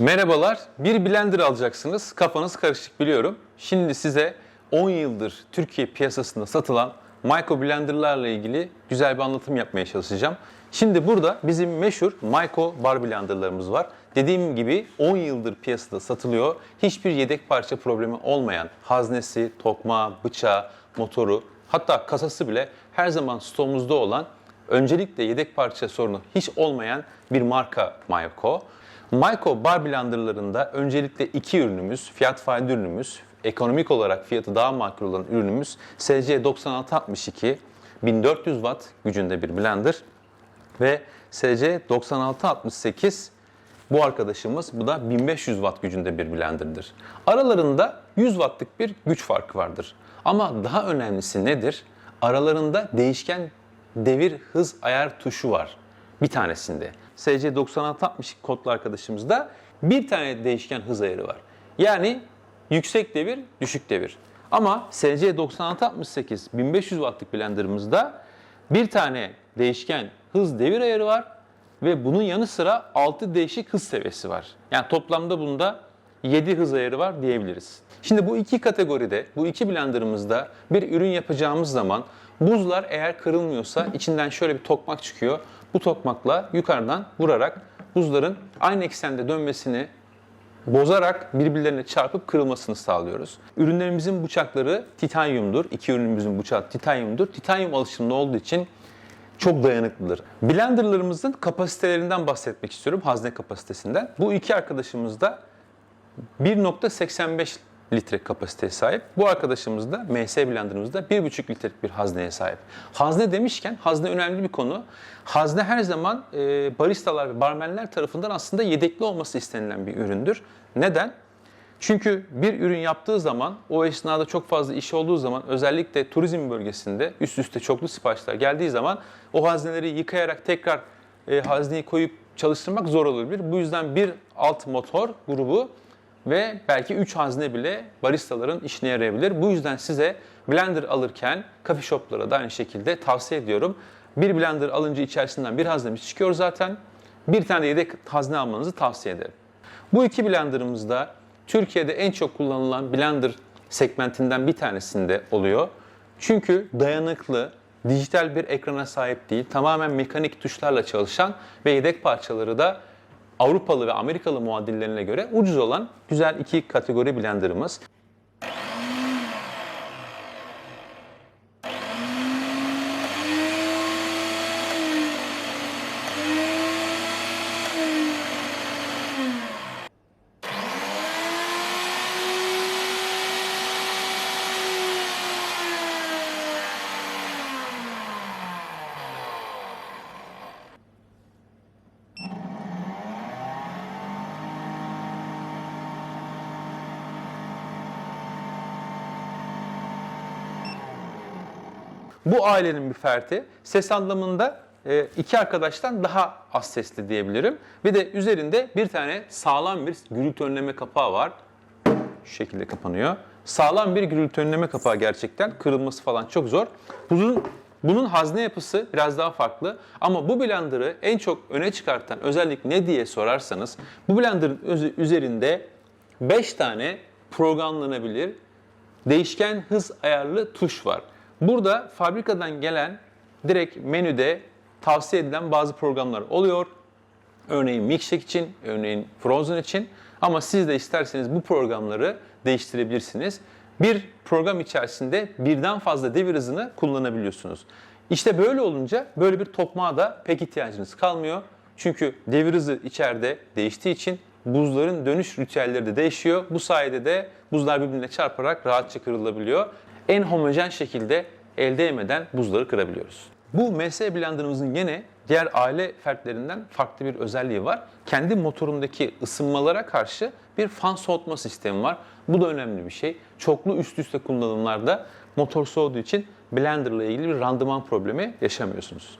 Merhabalar. Bir blender alacaksınız. Kafanız karışık biliyorum. Şimdi size 10 yıldır Türkiye piyasasında satılan Myco blenderlarla ilgili güzel bir anlatım yapmaya çalışacağım. Şimdi burada bizim meşhur Myco bar blenderlarımız var. Dediğim gibi 10 yıldır piyasada satılıyor. Hiçbir yedek parça problemi olmayan haznesi, tokmağı, bıçağı, motoru hatta kasası bile her zaman stoğumuzda olan öncelikle yedek parça sorunu hiç olmayan bir marka Myco. Myco bar blenderlarında öncelikle iki ürünümüz, fiyat fayda ürünümüz, ekonomik olarak fiyatı daha makul olan ürünümüz SC9662 1400 Watt gücünde bir blender ve SC9668 bu arkadaşımız bu da 1500 Watt gücünde bir blenderdır. Aralarında 100 Watt'lık bir güç farkı vardır. Ama daha önemlisi nedir? Aralarında değişken devir hız ayar tuşu var. Bir tanesinde. SC9660 kodlu arkadaşımızda bir tane değişken hız ayarı var. Yani yüksek devir, düşük devir. Ama SC9668 1500 wattlık blenderımızda bir tane değişken hız devir ayarı var ve bunun yanı sıra 6 değişik hız seviyesi var. Yani toplamda bunda 7 hız ayarı var diyebiliriz. Şimdi bu iki kategoride, bu iki blenderımızda bir ürün yapacağımız zaman buzlar eğer kırılmıyorsa içinden şöyle bir tokmak çıkıyor. Bu tokmakla yukarıdan vurarak buzların aynı eksende dönmesini bozarak birbirlerine çarpıp kırılmasını sağlıyoruz. Ürünlerimizin bıçakları titanyumdur. İki ürünümüzün bıçağı titanyumdur. Titanyum alışımlı olduğu için çok dayanıklıdır. Blenderlarımızın kapasitelerinden bahsetmek istiyorum, hazne kapasitesinden. Bu iki arkadaşımız da 1.85 litre kapasiteye sahip. Bu arkadaşımız da MS blenderımızda 1.5 litrelik bir hazneye sahip. Hazne demişken hazne önemli bir konu. Hazne her zaman e, baristalar ve barmenler tarafından aslında yedekli olması istenilen bir üründür. Neden? Çünkü bir ürün yaptığı zaman o esnada çok fazla iş olduğu zaman özellikle turizm bölgesinde üst üste çoklu siparişler geldiği zaman o hazneleri yıkayarak tekrar e, hazneyi koyup çalıştırmak zor olabilir. Bu yüzden bir alt motor grubu ve belki 3 hazne bile baristaların işine yarayabilir. Bu yüzden size blender alırken coffee shoplara da aynı şekilde tavsiye ediyorum. Bir blender alınca içerisinden bir haznemiz çıkıyor zaten. Bir tane de yedek hazne almanızı tavsiye ederim. Bu iki blenderımızda Türkiye'de en çok kullanılan blender segmentinden bir tanesinde oluyor. Çünkü dayanıklı, dijital bir ekrana sahip değil, tamamen mekanik tuşlarla çalışan ve yedek parçaları da Avrupalı ve Amerikalı muadillerine göre ucuz olan güzel iki kategori blenderımız. Bu ailenin bir ferdi. Ses anlamında e, iki arkadaştan daha az sesli diyebilirim. Bir de üzerinde bir tane sağlam bir gürültü önleme kapağı var. Şu şekilde kapanıyor. Sağlam bir gürültü önleme kapağı gerçekten. Kırılması falan çok zor. Bunun, bunun hazne yapısı biraz daha farklı. Ama bu blenderı en çok öne çıkartan özellik ne diye sorarsanız bu blenderın üzerinde 5 tane programlanabilir değişken hız ayarlı tuş var. Burada fabrikadan gelen direkt menüde tavsiye edilen bazı programlar oluyor. Örneğin milkshake için, örneğin frozen için. Ama siz de isterseniz bu programları değiştirebilirsiniz. Bir program içerisinde birden fazla devir hızını kullanabiliyorsunuz. İşte böyle olunca böyle bir tokmağa da pek ihtiyacınız kalmıyor. Çünkü devir hızı içeride değiştiği için buzların dönüş ritüelleri de değişiyor. Bu sayede de buzlar birbirine çarparak rahatça kırılabiliyor. En homojen şekilde el değmeden buzları kırabiliyoruz. Bu MS blenderımızın yine diğer aile fertlerinden farklı bir özelliği var. Kendi motorundaki ısınmalara karşı bir fan soğutma sistemi var. Bu da önemli bir şey. Çoklu üst üste kullanımlarda motor soğuduğu için blender ilgili bir randıman problemi yaşamıyorsunuz.